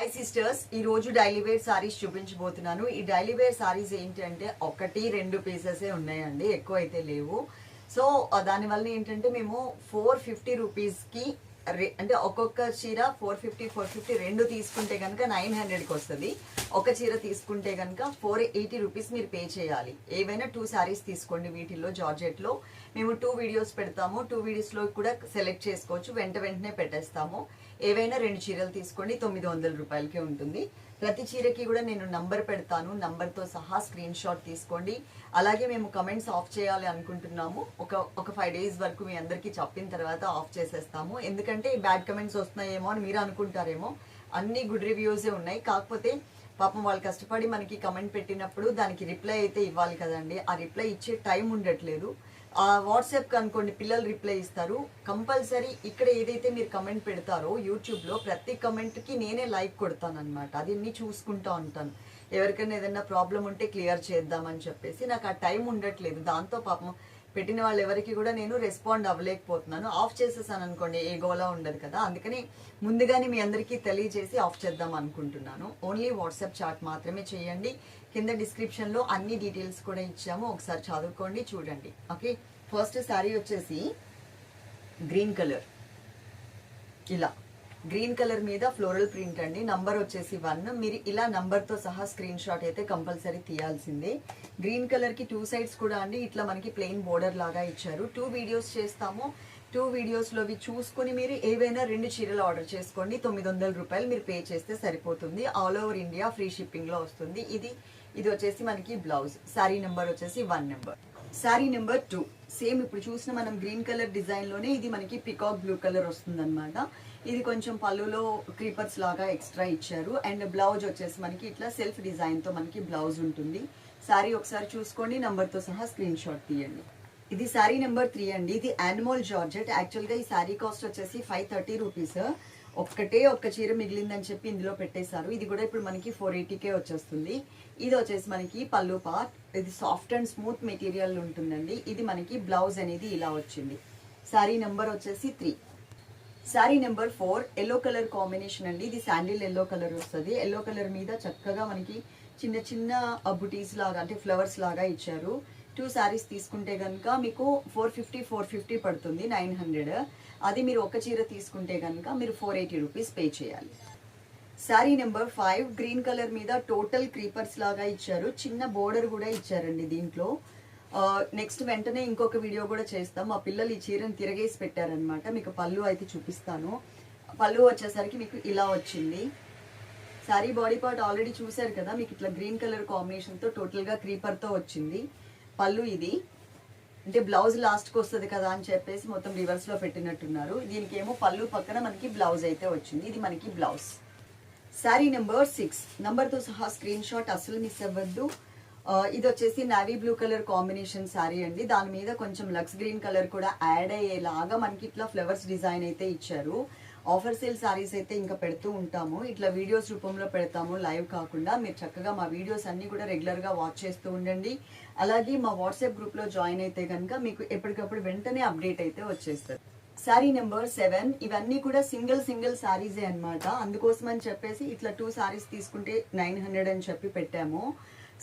High sisters ఈ రోజు daily wear saris చూపించబోతున్నాను. ఈ డైలీ వేర్ సారీస్ ఏంటంటే ఒకటి రెండు పీసెస్ ఉన్నాయండి. ఎక్కువ అయితే లేవు సో దానివల్ల ఏంటంటే మేము ఫోర్ ఫిఫ్టీ రూపీస్కి అంటే ఒక్కొక్క చీర ఫోర్ ఫిఫ్టీ ఫోర్ ఫిఫ్టీ రెండు తీసుకుంటే కనుక నైన్ హండ్రెడ్కి వస్తుంది. ఒక చీర తీసుకుంటే కనుక ఫోర్ ఎయిటీ రూపీస్ మీరు పే చేయాలి. ఏవైనా టూ శారీస్ తీసుకోండి వీటిల్లో జార్జెట్లో. మేము టూ వీడియోస్ పెడతాము. టూ వీడియోస్లో కూడా సెలెక్ట్ చేసుకోవచ్చు. వెంట వెంటనే పెట్టేస్తాము. ఏవైనా రెండు చీరలు తీసుకోండి. తొమ్మిది వందల రూపాయలకే ఉంటుంది. ప్రతి చీరకి కూడా నేను నంబర్ పెడతాను. నంబర్తో సహా స్క్రీన్ షాట్ తీసుకోండి. అలాగే మేము కమెంట్స్ ఆఫ్ చేయాలి అనుకుంటున్నాము. ఒక ఒక ఫైవ్ డేస్ వరకు మీ అందరికీ చెప్పిన తర్వాత ఆఫ్ చేసేస్తాము. ఎందుకంటే బ్యాడ్ కమెంట్స్ వస్తున్నాయేమో అని మీరు అనుకుంటారేమో. అన్ని గుడ్ రివ్యూసే ఉన్నాయి. కాకపోతే పాపం వాళ్ళు కష్టపడి మనకి కమెంట్ పెట్టినప్పుడు దానికి రిప్లై అయితే ఇవ్వాలి కదండి. ఆ రిప్లై ఇచ్చే టైం ఉండట్లేదు. వాట్సాప్కి అనుకోండి పిల్లలు రిప్లై ఇస్తారు. కంపల్సరీ ఇక్కడ ఏదైతే మీరు కమెంట్ పెడతారో యూట్యూబ్లో ప్రతి కమెంట్కి నేనే లైక్ కొడతాను అనమాట అది అన్నీ చూసుకుంటా ఉంటాను. ఎవరికైనా ఏదైనా ప్రాబ్లం ఉంటే క్లియర్ చేద్దామని చెప్పేసి నాకు ఆ టైం ఉండట్లేదు. దాంతో పాపం పెట్టిన వాళ్ళు ఎవరికి కూడా నేను రెస్పాండ్ అవ్వలేకపోతున్నాను. ఆఫ్ చేసేసాను అనుకోండి ఏ గోలా ఉండదు కదా. అందుకని ముందుగానే మీ అందరికీ తెలియజేసి ఆఫ్ చేద్దాం అనుకుంటున్నాను. ఓన్లీ వాట్సాప్ చాట్ మాత్రమే చేయండి. కింద డిస్క్రిప్షన్లో అన్ని డీటెయిల్స్ కూడా ఇచ్చాము. ఒకసారి చదువుకోండి చూడండి. ఓకే ఫస్ట్ శారీ వచ్చేసి గ్రీన్ కలర్ ఇలా. గ్రీన్ కలర్ మీద ఫ్లోరల్ ప్రింట్ అండి. నంబర్ వచ్చేసి వన్ మీరు ఇలా నంబర్తో సహా స్క్రీన్ షాట్ అయితే కంపల్సరీ తీయాల్సిందే. గ్రీన్ కలర్కి టూ సైడ్స్ కూడా అండి. ఇట్లా మనకి ప్లెయిన్ బోర్డర్ లాగా ఇచ్చారు. టూ వీడియోస్ చేస్తాము. టూ వీడియోస్లో అవి చూసుకుని మీరు ఏవైనా రెండు చీరలు ఆర్డర్ చేసుకోండి. తొమ్మిది వందల రూపాయలు మీరు పే చేస్తే సరిపోతుంది. ఆల్ ఓవర్ ఇండియా ఫ్రీ షిప్పింగ్లో వస్తుంది. ఇది ఇది వచ్చేసి మనకి బ్లౌజ్. శారీ నెంబర్ వచ్చేసి one number. Sari number two. Same ఇప్పుడు చూసిన మనం గ్రీన్ కలర్ డిజైన్లోనే ఇది మనకి పికాక్ బ్లూ కలర్ వస్తుంది ఇది కొంచెం పళ్ళులో క్రీపర్స్ లాగా ఎక్స్ట్రా ఇచ్చారు. అండ్ బ్లౌజ్ వచ్చేసి మనకి ఇట్లా సెల్ఫ్ డిజైన్తో మనకి బ్లౌజ్ ఉంటుంది. శారీ ఒకసారి చూసుకోండి నంబర్తో సహా స్క్రీన్ షాట్ తీయండి. ఇది శారీ నెంబర్ త్రీ అండి. ఇది యానిమల్ జార్జెట్. యాక్చువల్గా ఈ శారీ కాస్ట్ వచ్చేసి ఫైవ్ థర్టీ రూపీస్ ఒక్కటే ఒక్క చీర మిగిలిందని చెప్పి ఇందులో పెట్టేశారు. ఇది కూడా ఇప్పుడు మనకి ఫోర్ ఎయిటీకే వచ్చేస్తుంది. ఇది వచ్చేసి మనకి పళ్ళు పార్ట్. ఇది సాఫ్ట్ అండ్ స్మూత్ మెటీరియల్ ఉంటుందండి. ఇది మనకి బ్లౌజ్ అనేది ఇలా వచ్చింది. శారీ నెంబర్ వచ్చేసి three sari number four yellow colour combination అండి. ఇది శాండిల్ ఎల్లో కలర్ వస్తుంది. ఎల్లో కలర్ మీద చక్కగా మనకి చిన్న చిన్న బుటీస్ లాగా అంటే ఫ్లవర్స్ లాగా ఇచ్చారు. టూ శారీస్ తీసుకుంటే కనుక మీకు ఫోర్ ఫిఫ్టీ ఫోర్ ఫిఫ్టీ పడుతుంది నైన్ హండ్రెడ్ అది మీరు ఒక చీర తీసుకుంటే కనుక మీరు ఫోర్ ఎయిటీ రూపీస్ పే చేయాలి. Sari number five green colour మీద టోటల్ క్రీపర్స్ లాగా ఇచ్చారు. చిన్న బోర్డర్ కూడా ఇచ్చారండి దీంట్లో. నెక్స్ట్ వెంటనే ఇంకొక వీడియో కూడా చేస్తాం. మా పిల్లలు ఈ చీరను తిరగేసి పెట్టారనమాట మీకు పళ్ళు అయితే చూపిస్తాను. పళ్ళు వచ్చేసరికి మీకు ఇలా వచ్చింది. శారీ బాడీ పార్ట్ ఆల్రెడీ చూశారు కదా మీకు ఇట్లా గ్రీన్ కలర్ కాంబినేషన్తో టోటల్గా క్రీపర్తో వచ్చింది. పళ్ళు ఇది. అంటే బ్లౌజ్ లాస్ట్కి వస్తుంది కదా అని చెప్పేసి మొత్తం రివర్స్లో పెట్టినట్టున్నారు. దీనికి ఏమో పళ్ళు పక్కన మనకి బ్లౌజ్ అయితే వచ్చింది. ఇది మనకి బ్లౌజ్. శారీ నెంబర్ సిక్స్ నెంబర్తో సహా స్క్రీన్ షాట్ అసలు మిస్ అవ్వద్దు. ఇది వచ్చేసి navy blue colour combination sari అండి. దాని మీద కొంచెం లక్స్ గ్రీన్ కలర్ కూడా యాడ్ అయ్యేలాగా మనకి ఇట్లా ఫ్లవర్స్ డిజైన్ అయితే ఇచ్చారు. ఆఫర్ సేల్ శారీస్ అయితే ఇంకా పెడుతూ ఉంటాము. ఇట్లా వీడియోస్ రూపంలో పెడతాము లైవ్ కాకుండా. మీరు చక్కగా మా వీడియోస్ అన్నీ కూడా రెగ్యులర్గా వాచ్ చేస్తూ ఉండండి. అలాగే మా వాట్సాప్ గ్రూప్లో జాయిన్ అయితే కనుక మీకు ఎప్పటికప్పుడు వెంటనే అప్డేట్ అయితే వచ్చేస్తుంది. Sari number seven. ఇవన్నీ కూడా సింగిల్ సింగిల్ శారీసే అన్నమాట. అందుకోసం అని చెప్పేసి ఇట్లా టూ శారీస్ తీసుకుంటే నైన్ హండ్రెడ్ అని చెప్పి పెట్టాము.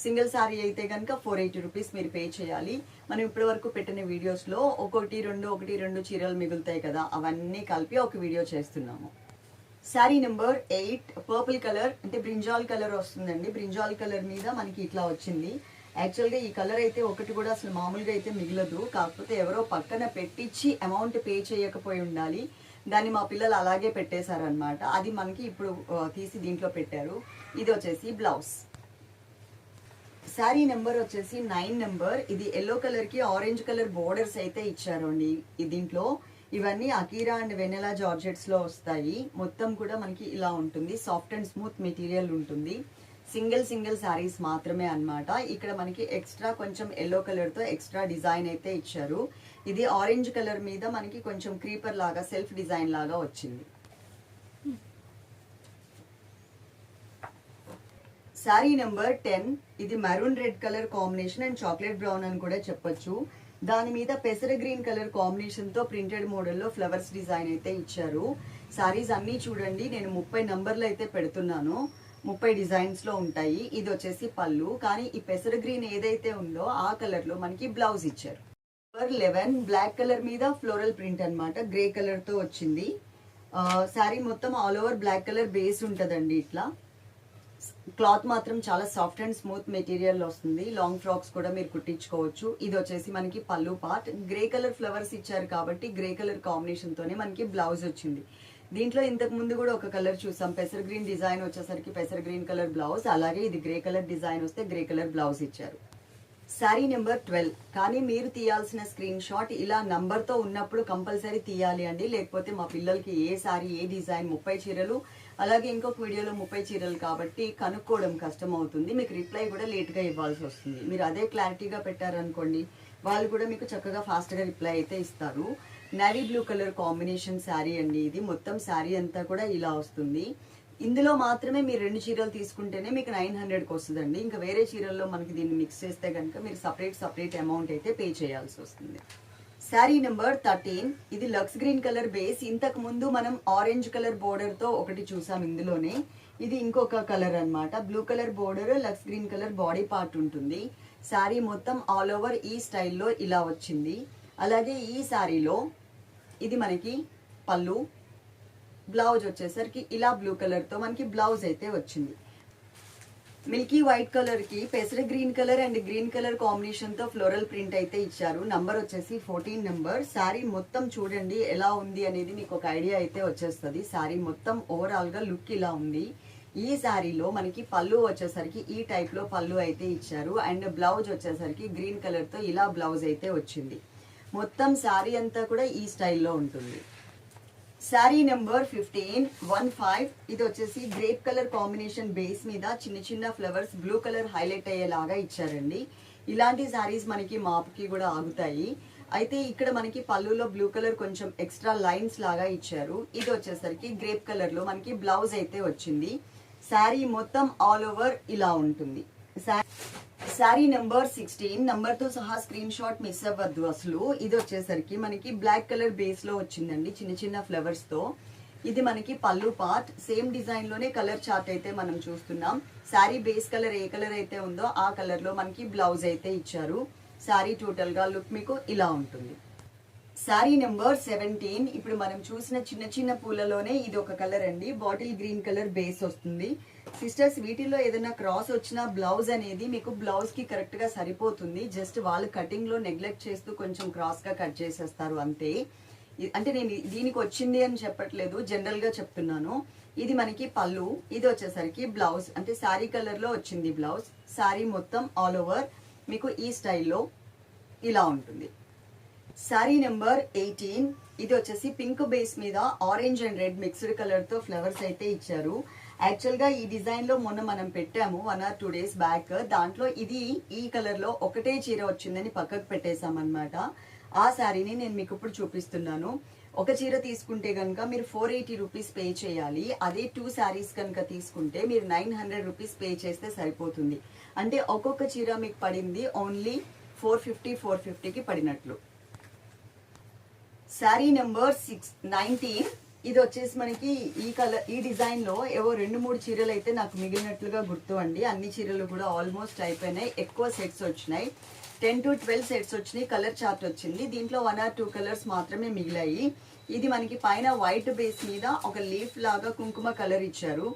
సింగిల్ శారీ అయితే కనుక ఫోర్ ఎయిటీ రూపీస్ మీరు పే చేయాలి. మనం ఇప్పటి వరకు పెట్టిన వీడియోస్లో ఒకటి రెండు ఒకటి రెండు చీరలు మిగులుతాయి కదా అవన్నీ కలిపి ఒక వీడియో చేస్తున్నాము. Sari number eight purple colour అంటే బ్రింజాల్ కలర్ వస్తుందండి. బ్రింజాల్ కలర్ మీద మనకి ఇట్లా వచ్చింది. యాక్చువల్గా ఈ కలర్ అయితే ఒకటి కూడా అసలు మామూలుగా అయితే మిగలదు. కాకపోతే ఎవరో పక్కన పెట్టించి అమౌంట్ పే చేయకపోయి ఉండాలి. దాన్ని మా పిల్లలు అలాగే పెట్టేశారనమాట అది మనకి ఇప్పుడు తీసి దీంట్లో పెట్టారు. ఇది వచ్చేసి బ్లౌజ్ శారీ నెంబర్ వచ్చేసి నైన్ నెంబర్. ఇది ఎల్లో కలర్కి ఆరెంజ్ కలర్ బోర్డర్స్ అయితే ఇచ్చారండి. దీంట్లో ఇవన్నీ అకీరా అండ్ వెనెలా జార్జెట్స్లో వస్తాయి. మొత్తం కూడా మనకి ఇలా ఉంటుంది. సాఫ్ట్ అండ్ స్మూత్ మెటీరియల్ ఉంటుంది. సింగిల్ సింగిల్ శారీస్ మాత్రమే అన్నమాట. ఇక్కడ మనకి ఎక్స్ట్రా కొంచెం ఎల్లో కలర్తో ఎక్స్ట్రా డిజైన్ అయితే ఇచ్చారు. ఇది ఆరెంజ్ కలర్ మీద మనకి కొంచెం క్రీపర్ లాగా సెల్ఫ్ డిజైన్ లాగా వచ్చింది. Sari number ten. ఇది maroon red colour combination and chocolate brown అని కూడా చెప్పొచ్చు. దాని మీద పెసర గ్రీన్ కలర్ కాంబినేషన్తో ప్రింటెడ్ మోడల్లో ఫ్లవర్స్ డిజైన్ అయితే ఇచ్చారు. శారీస్ అన్నీ చూడండి నేను ముప్పై నంబర్లు అయితే పెడుతున్నాను. ముప్పై డిజైన్స్లో ఉంటాయి. ఇది వచ్చేసి పళ్ళు. కానీ ఈ పెసర గ్రీన్ ఏదైతే ఉందో ఆ కలర్లో మనకి బ్లౌజ్ ఇచ్చారు. నెంబర్ లెవెన్ బ్లాక్ కలర్ మీద ఫ్లోరల్ ప్రింట్ అనమాట గ్రే కలర్తో వచ్చింది. శారీ మొత్తం all over black colour base ఉంటుందండి ఇట్లా. క్లాత్ మాత్రం చాలా సాఫ్ట్ అండ్ స్మూత్ మెటీరియల్ వస్తుంది. లాంగ్ ఫ్రాక్స్ కూడా మీరు కుట్టించుకోవచ్చు. ఇది వచ్చేసి మనకి పళ్ళు పార్ట్. గ్రే కలర్ ఫ్లవర్స్ ఇచ్చారు కాబట్టి గ్రే కలర్ కాంబినేషన్తోనే మనకి బ్లౌజ్ వచ్చింది. దీంట్లో ఇంతకు ముందు కూడా ఒక కలర్ చూసాం. పెసర్ గ్రీన్ డిజైన్ వచ్చేసరికి పెసర్ గ్రీన్ కలర్ బ్లౌజ్. అలాగే ఇది గ్రే కలర్ డిజైన్ వస్తే గ్రే కలర్ బ్లౌజ్ ఇచ్చారు. Sari number twelve. కానీ మీరు తీయాల్సిన స్క్రీన్ షాట్ ఇలా నంబర్తో ఉన్నప్పుడు కంపల్సరీ తీయాలి అండి. లేకపోతే మా పిల్లలకి ఏ శారీ ఏ డిజైన్ ముప్పై చీరలు అలాగే ఇంకొక వీడియోలో ముప్పై చీరలు కాబట్టి కనుక్కోవడం కష్టం అవుతుంది మీకు రిప్లై కూడా లేట్గా ఇవ్వాల్సి వస్తుంది. మీరు అదే క్లారిటీగా పెట్టారనుకోండి వాళ్ళు కూడా మీకు చక్కగా ఫాస్ట్గా రిప్లై అయితే ఇస్తారు. Navy blue colour combination sari అండి ఇది. మొత్తం శారీ అంతా కూడా ఇలా వస్తుంది. ఇందులో మాత్రమే మీరు రెండు చీరలు తీసుకుంటేనే మీకు నైన్ హండ్రెడ్కి వస్తుందండి. ఇంకా వేరే చీరల్లో మనకి దీన్ని మిక్స్ చేస్తే కనుక మీరు సపరేట్ సపరేట్ అమౌంట్ అయితే పే చేయాల్సి వస్తుంది. Sari number thirteen. ఇది లక్స్ గ్రీన్ కలర్ బేస్. ఇంతకు ముందు మనం ఆరెంజ్ కలర్ బోర్డర్తో ఒకటి చూసాం ఇందులోనే. ఇది ఇంకొక కలర్ అన్నమాట. Blue colour border Lux green colour body part ఉంటుంది. శారీ మొత్తం ఆల్ ఓవర్ ఈ స్టైల్లో ఇలా వచ్చింది. అలాగే ఈ శారీలో ఇది మనకి పళ్ళు బ్లౌజ్ వచ్చేసరికి ఇలా బ్లూ కలర్తో మనకి బ్లౌజ్ అయితే వచ్చింది. మిల్కీ వైట్ కలర్కి పెసర green colour and green colour కాంబినేషన్తో ఫ్లోరల్ ప్రింట్ అయితే ఇచ్చారు. నంబర్ వచ్చేసి ఫోర్టీన్ నెంబర్ శారీ మొత్తం చూడండి ఎలా ఉంది అనేది మీకు ఒక ఐడియా అయితే వచ్చేస్తుంది. శారీ మొత్తం ఓవరాల్గా లుక్ ఇలా ఉంది. ఈ శారీలో మనకి పళ్ళు వచ్చేసరికి ఈ టైప్లో పళ్ళు అయితే ఇచ్చారు. అండ్ బ్లౌజ్ వచ్చేసరికి గ్రీన్ కలర్తో ఇలా బ్లౌజ్ అయితే వచ్చింది. మొత్తం శారీ అంతా కూడా ఈ స్టైల్లో ఉంటుంది. Sari number fifteen one five ఇది వచ్చేసి గ్రేప్ కలర్ కాంబినేషన్ బేస్ మీద చిన్న చిన్న ఫ్లవర్స్ బ్లూ కలర్ హైలైట్ అయ్యేలాగా ఇచ్చారండి. ఇలాంటి శారీస్ మనకి మాపుకి కూడా ఆగుతాయి. అయితే ఇక్కడ మనకి పళ్ళులో బ్లూ కలర్ కొంచెం ఎక్స్ట్రా లైన్స్ లాగా ఇచ్చారు. ఇది వచ్చేసరికి గ్రేప్ కలర్లో మనకి బ్లౌజ్ అయితే వచ్చింది. శారీ మొత్తం ఆల్ ఓవర్ ఇలా ఉంటుంది. శారీ నెంబర్ సిక్స్టీన్ నెంబర్తో సహా స్క్రీన్ షాట్ మిస్ అవ్వద్దు అసలు. ఇది వచ్చేసరికి మనకి బ్లాక్ కలర్ బేస్లో వచ్చిందండి చిన్న చిన్న ఫ్లవర్స్తో ఇది మనకి పళ్ళు పార్ట్ సేమ్ డిజైన్లోనే కలర్ చార్ట్ అయితే మనం చూస్తున్నాం. శారీ బేస్ కలర్ ఏ కలర్ అయితే ఉందో ఆ కలర్లో మనకి బ్లౌజ్ అయితే ఇచ్చారు. శారీ టోటల్గా లుక్ మీకు ఇలా ఉంటుంది. శారీ నెంబర్ సెవెంటీన్ ఇప్పుడు మనం చూసిన చిన్న చిన్న పూలలోనే ఇది ఒక కలర్ అండి. బాటిల్ గ్రీన్ కలర్ బేస్ వస్తుంది. సిస్టర్స్ వీటిల్లో ఏదైనా క్రాస్ వచ్చిన బ్లౌజ్ అనేది మీకు బ్లౌజ్కి కరెక్ట్గా సరిపోతుంది. జస్ట్ వాళ్ళు కటింగ్లో నెగ్లెక్ట్ చేస్తూ కొంచెం క్రాస్గా కట్ చేసేస్తారు అంతే. అంటే నేను దీనికి వచ్చింది అని చెప్పట్లేదు జనరల్గా చెప్తున్నాను. ఇది మనకి పళ్ళు ఇది వచ్చేసరికి బ్లౌజ్. అంటే శారీ కలర్లో వచ్చింది బ్లౌజ్. శారీ మొత్తం ఆల్ ఓవర్ మీకు ఈ స్టైల్లో ఇలా ఉంటుంది. శారీ నెంబర్ ఎయిటీన్ ఇది వచ్చేసి పింక్ బేస్ మీద ఆరెంజ్ అండ్ రెడ్ మిక్స్డ్ కలర్తో ఫ్లవర్స్ అయితే ఇచ్చారు. యాక్చువల్గా ఈ డిజైన్లో మొన్న మనం పెట్టాము one or two days back దాంట్లో ఇది ఈ కలర్లో ఒకటే చీర వచ్చిందని పక్కకు పెట్టేశామన్నమాట. ఆ శారీని నేను మీకు ఇప్పుడు చూపిస్తున్నాను. ఒక చీర తీసుకుంటే కనుక మీరు ఫోర్ ఎయిటీ రూపీస్ పే చేయాలి. అదే టూ శారీస్ కనుక తీసుకుంటే మీరు నైన్ హండ్రెడ్ రూపీస్ పే చేస్తే సరిపోతుంది. అంటే ఒక్కొక్క చీర మీకు పడింది ఓన్లీ ఫోర్ ఫిఫ్టీ ఫోర్ ఫిఫ్టీకి పడినట్లు. శారీ నెంబర్ సిక్స్ నైన్టీన్ ఇది వచ్చేసి మనకి ఈ కలర్ ఈ డిజైన్లో ఏవో రెండు మూడు చీరలు అయితే నాకు మిగిలినట్లుగా గుర్తు అండి అన్ని చీరలు కూడా ఆల్మోస్ట్ అయిపోయినాయి. ఎక్కువ సెట్స్ వచ్చినాయి. టెన్ టు ట్వెల్వ్ సెట్స్ వచ్చినాయి. కలర్ చార్ట్ వచ్చింది. దీంట్లో వన్ ఆర్ టూ కలర్స్ మాత్రమే మిగిలాయి. ఇది మనకి పైన వైట్ బేస్ మీద ఒక లీఫ్ లాగా కుంకుమ కలర్ ఇచ్చారు.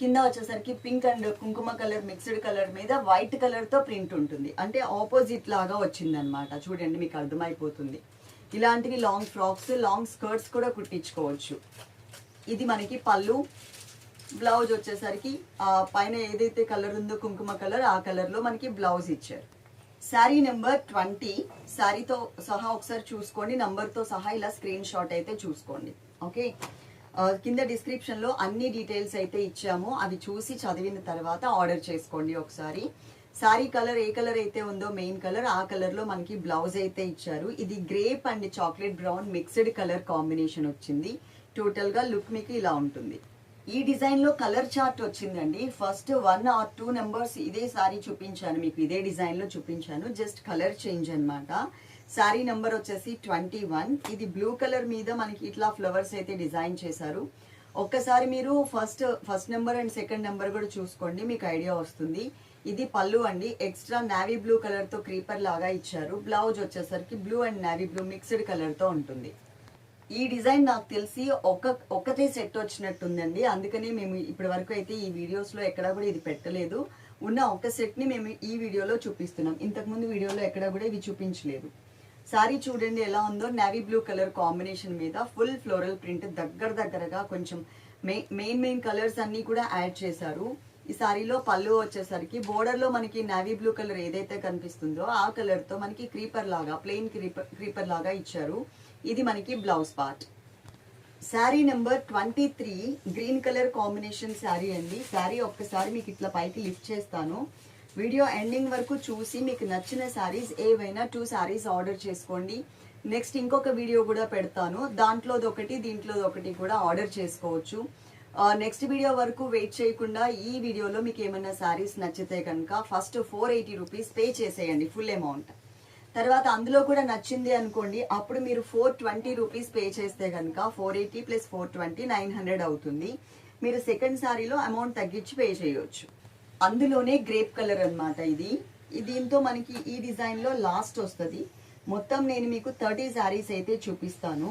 కింద వచ్చేసరికి పింక్ అండ్ కుంకుమ కలర్ మిక్స్డ్ కలర్ మీద వైట్ కలర్తో ప్రింట్ ఉంటుంది. అంటే ఆపోజిట్ లాగా వచ్చిందనమాట. చూడండి మీకు అర్థమైపోతుంది. ఇలాంటివి లాంగ్ ఫ్రాక్స్ లాంగ్ స్కర్ట్స్ కూడా కుట్టించుకోవచ్చు. ఇది మనకి పళ్ళు బ్లౌజ్ వచ్చేసరికి పైన ఏదైతే కలర్ ఉందో కుంకుమ కలర్ ఆ కలర్లో మనకి బ్లౌజ్ ఇచ్చారు. శారీ నెంబర్ ట్వంటీ శారీతో సహా ఒకసారి చూసుకోండి నంబర్తో సహా ఇలా స్క్రీన్ షాట్ అయితే చూసుకోండి. ఓకే కింద డిస్క్రిప్షన్లో అన్ని డీటెయిల్స్ అయితే ఇచ్చాము. అవి చూసి చదివిన తర్వాత ఆర్డర్ చేసుకోండి ఒకసారి. సారీ కలర్ ఏ కలర్ అయితే ఉందో మెయిన్ కలర్ ఆ కలర్లో మనకి బ్లౌజ్ అయితే ఇచ్చారు. ఇది grape and chocolate brown mixed colour combination వచ్చింది. టోటల్గా లుక్ మీకు ఇలా ఉంటుంది. ఈ డిజైన్లో కలర్ చార్ట్ వచ్చిందండి. First one or two numbers ఇదే సారీ చూపించాను మీకు. ఇదే డిజైన్లో చూపించాను. జస్ట్ కలర్ చేంజ్ అనమాట శారీ నెంబర్ వచ్చేసి ట్వంటీ వన్ ఇది బ్లూ కలర్ మీద మనకి ఇట్లా ఫ్లవర్స్ అయితే డిజైన్ చేశారు. ఒక్కసారి మీరు first first number and second number కూడా చూసుకోండి. మీకు ఐడియా వస్తుంది. ఇది పళ్ళు అండి. ఎక్స్ట్రా నావీ బ్లూ కలర్తో క్రీపర్ లాగా ఇచ్చారు. బ్లౌజ్ వచ్చేసరికి blue and navy blue mixed కలర్తో ఉంటుంది. ఈ డిజైన్ నాకు తెలిసి ఒక ఒకటే సెట్ వచ్చినట్టుందండి. అందుకనే మేము ఇప్పటి వరకు అయితే ఈ వీడియోస్లో ఎక్కడా కూడా ఇది పెట్టలేదు. ఉన్న ఒక సెట్ని మేము ఈ వీడియోలో చూపిస్తున్నాం. ఇంతకుముందు వీడియోలో ఎక్కడా కూడా ఇవి చూపించలేదు. సారీ చూడండి ఎలా ఉందో. నావీ బ్లూ కలర్ కాంబినేషన్ మీద ఫుల్ ఫ్లోరల్ ప్రింట్ దగ్గర దగ్గరగా కొంచెం మెయిన్ మెయిన్ కలర్స్ అన్నీ కూడా యాడ్ చేశారు. ఈ సారీలో పళ్ళు వచ్చేసరికి బోర్డర్లో మనకి నావీ బ్లూ కలర్ ఏదైతే కనిపిస్తుందో ఆ కలర్తో మనకి క్రీపర్ లాగా ప్లెయిన్ క్రీపర్ క్రీపర్ లాగా ఇచ్చారు. ఇది మనకి blouse part sari number twenty three green colour combination sari అండి. శారీ ఒక్కసారి మీకు ఇట్లా పైకి లిఫ్ట్ చేస్తాను. వీడియో ఎండింగ్ వరకు చూసి మీకు నచ్చిన శారీస్ ఏవైనా టూ శారీస్ ఆర్డర్ చేసుకోండి. నెక్స్ట్ ఇంకొక వీడియో కూడా పెడతాను. దాంట్లోది ఒకటి దీంట్లోది ఒకటి కూడా ఆర్డర్ చేసుకోవచ్చు. నెక్స్ట్ వీడియో వరకు వెయిట్ చేయకుండా ఈ వీడియోలో మీకు ఏమైనా శారీస్ నచ్చితే కనుక first four eighty rupees pay చేసేయండి ఫుల్ అమౌంట్ తర్వాత అందులో కూడా నచ్చింది అనుకోండి అప్పుడు మీరు ఫోర్ ట్వంటీ రూపీస్ పే చేస్తే కనుక four eighty plus four twenty nine hundred అవుతుంది. మీరు సెకండ్ సారీలో అమౌంట్ తగ్గించి పే చేయొచ్చు. అందులోనే గ్రేప్ కలర్ అనమాట ఇది. దీంతో మనకి ఈ డిజైన్లో లాస్ట్ వస్తుంది. మొత్తం నేను మీకు థర్టీ శారీస్ అయితే చూపిస్తాను.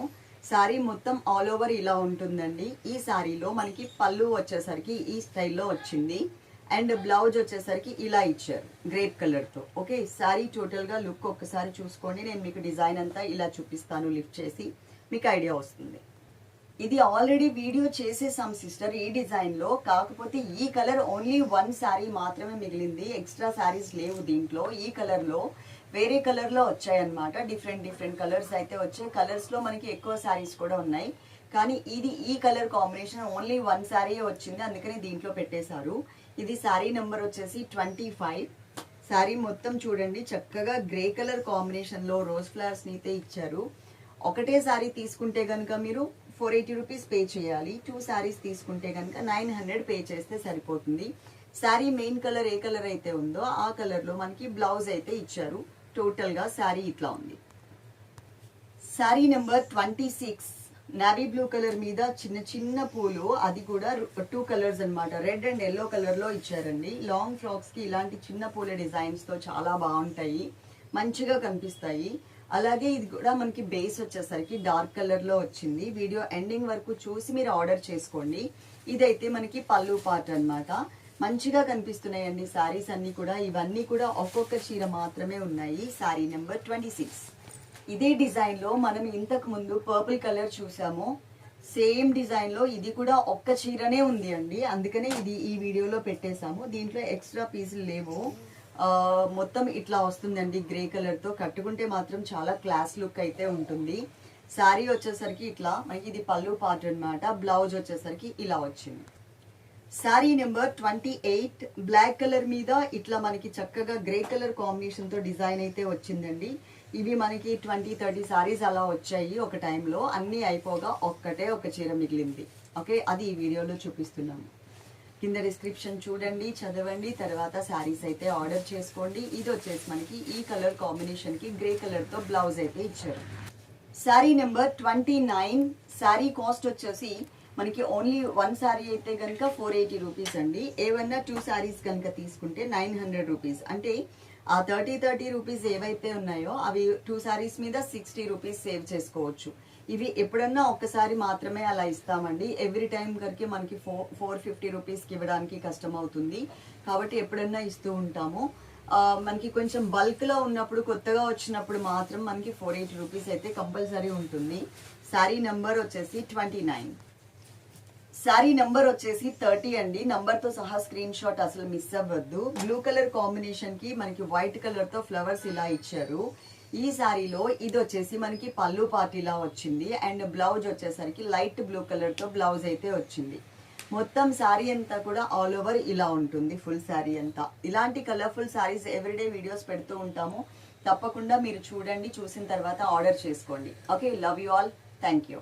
శారీ మొత్తం ఆల్ ఓవర్ ఇలా ఉంటుందండి. ఈ శారీలో మనకి పళ్ళు వచ్చేసరికి ఈ స్టైల్లో వచ్చింది. అండ్ బ్లౌజ్ వచ్చేసరికి ఇలా ఇచ్చారు గ్రేప్ కలర్తో. ఓకే శారీ టోటల్గా లుక్ ఒక్కసారి చూసుకోండి. నేను మీకు డిజైన్ అంతా ఇలా చూపిస్తాను లిఫ్ట్ చేసి మీకు ఐడియా వస్తుంది. ఇది ఆల్రెడీ వీడియో చేసేసాం సిస్టర్ ఈ డిజైన్లో. కాకపోతే ఈ కలర్ ఓన్లీ వన్ శారీ మాత్రమే మిగిలింది. ఎక్స్ట్రా శారీస్ లేవు దీంట్లో. ఈ కలర్లో వేరే కలర్లో డిఫరెంట్ డిఫరెంట్ కలర్స్ అయితే వచ్చాయి. కలర్స్లో మనకి ఎక్కువ శారీస్ కూడా ఉన్నాయి. కానీ ఇది ఈ colour combination only one sari వచ్చింది. అందుకని దీంట్లో పెట్టేశారు. ఇది శారీ నెంబర్ వచ్చేసి ట్వంటీ ఫైవ్ శారీ మొత్తం చూడండి చక్కగా గ్రే కలర్ కాంబినేషన్లో రోజ్ ఫ్లవర్స్ని అయితే ఇచ్చారు. ఒకటే శారీ తీసుకుంటే కనుక మీరు ఫోర్ ఎయిటీ రూపీస్ పే చేయాలి. టూ శారీస్ తీసుకుంటే కనుక నైన్ హండ్రెడ్ పే చేస్తే సరిపోతుంది. శారీ మెయిన్ కలర్ ఏ కలర్ అయితే ఉందో ఆ కలర్లో మనకి బ్లౌజ్ అయితే ఇచ్చారు. టోటల్గా శారీ ఇట్లా ఉంది. Sari number twenty six. Navy blue colour మీద చిన్న చిన్న పూలు అది కూడా టూ కలర్స్ అన్నమాట. రెడ్ అండ్ ఎల్లో కలర్లో ఇచ్చారండి. లాంగ్ ఫ్రాక్స్కి ఇలాంటి చిన్న పూల డిజైన్స్తో చాలా బాగుంటాయి. మంచిగా కనిపిస్తాయి. అలాగే ఇది కూడా మనకి బేస్ వచ్చేసరికి డార్క్ కలర్లో వచ్చింది. వీడియో ఎండింగ్ వరకు చూసి మీరు ఆర్డర్ చేసుకోండి. ఇదైతే మనకి పళ్ళు పార్ట్ అన్నమాట. మంచిగా కనిపిస్తున్నాయండి సారీస్ అన్ని కూడా. ఇవన్నీ కూడా ఒక్కొక్క చీర మాత్రమే ఉన్నాయి. Sari number twenty six. ఇదే డిజైన్లో మనం ఇంతకు ముందు పర్పుల్ కలర్ చూసాము. సేమ్ డిజైన్లో ఇది కూడా ఒక్క చీరనే ఉంది అండి. అందుకనే ఇది ఈ వీడియోలో పెట్టేశాము. దీంట్లో ఎక్స్ట్రా పీసులు లేవు. మొత్తం ఇట్లా వస్తుందండి గ్రే కలర్తో కట్టుకుంటే మాత్రం చాలా క్లాస్ లుక్ అయితే ఉంటుంది. శారీ వచ్చేసరికి ఇట్లా మనకి ఇది పళ్ళు పార్ట్ అన్నమాట. బ్లౌజ్ వచ్చేసరికి ఇలా వచ్చింది. Sari number twenty eight black colour మీద ఇట్లా మనకి చక్కగా గ్రే కలర్ కాంబినేషన్తో డిజైన్ అయితే వచ్చిందండి. ఇవి మనకి ట్వంటీ థర్టీ సారీస్ అలా వచ్చాయి ఒక టైంలో అన్నీ అయిపోగా ఒక్కటే ఒక చీర మిగిలింది. ఓకే అది ఈ వీడియోలో చూపిస్తున్నాము కింద డిస్క్రిప్షన్ చూడండి చదవండి తర్వాత శారీస్ అయితే ఆర్డర్ చేసుకోండి. ఇది వచ్చేసి మనకి ఈ కలర్ కాంబినేషన్కి గ్రే కలర్తో బ్లౌజ్ అయితే ఇచ్చారు. Sari number twenty nine sari cost వచ్చేసి మనకి ఓన్లీ వన్ శారీ అయితే కనుక ఫోర్ ఎయిటీ రూపీస్ అండి. ఏమన్నా టూ శారీస్ కనుక తీసుకుంటే నైన్ హండ్రెడ్ రూపీస్ అంటే ఆ థర్టీ థర్టీ రూపీస్ ఏవైతే ఉన్నాయో అవి టూ శారీస్ మీద సిక్స్టీ రూపీస్ సేవ్ చేసుకోవచ్చు. ఇవి ఎప్పుడన్నా ఒక్కసారి మాత్రమే అలా ఇస్తామండి. ఎవ్రీ టైం కరికి మనకి ఫోర్ ఫోర్ ఫిఫ్టీ రూపీస్కి ఇవ్వడానికి కష్టం అవుతుంది కాబట్టి ఎప్పుడన్నా ఇస్తూ ఉంటాము. మనకి కొంచెం బల్క్లో ఉన్నప్పుడు కొత్తగా వచ్చినప్పుడు మాత్రం మనకి ఫోర్ ఎయిటీ రూపీస్ అయితే కంపల్సరీ ఉంటుంది. శారీ నెంబర్ వచ్చేసి ట్వంటీ నైన్ శారీ నెంబర్ వచ్చేసి థర్టీ అండి. నంబర్తో సహా స్క్రీన్ షాట్ అసలు మిస్ అవ్వద్దు. బ్లూ కలర్ కాంబినేషన్కి మనకి వైట్ కలర్తో ఫ్లవర్స్ ఇలా ఇచ్చారు. ఈ శారీలో ఇది వచ్చేసి మనకి పళ్ళు పార్టీలా వచ్చింది. అండ్ బ్లౌజ్ వచ్చేసరికి లైట్ బ్లూ కలర్తో బ్లౌజ్ అయితే వచ్చింది. మొత్తం శారీ అంతా కూడా ఆల్ ఓవర్ ఇలా ఉంటుంది. ఫుల్ శారీ అంతా. ఇలాంటి కలర్ఫుల్ శారీస్ ఎవ్రీడే వీడియోస్ పెడుతూ ఉంటాము. తప్పకుండా మీరు చూడండి చూసిన తర్వాత ఆర్డర్ చేసుకోండి. Okay love you all thank you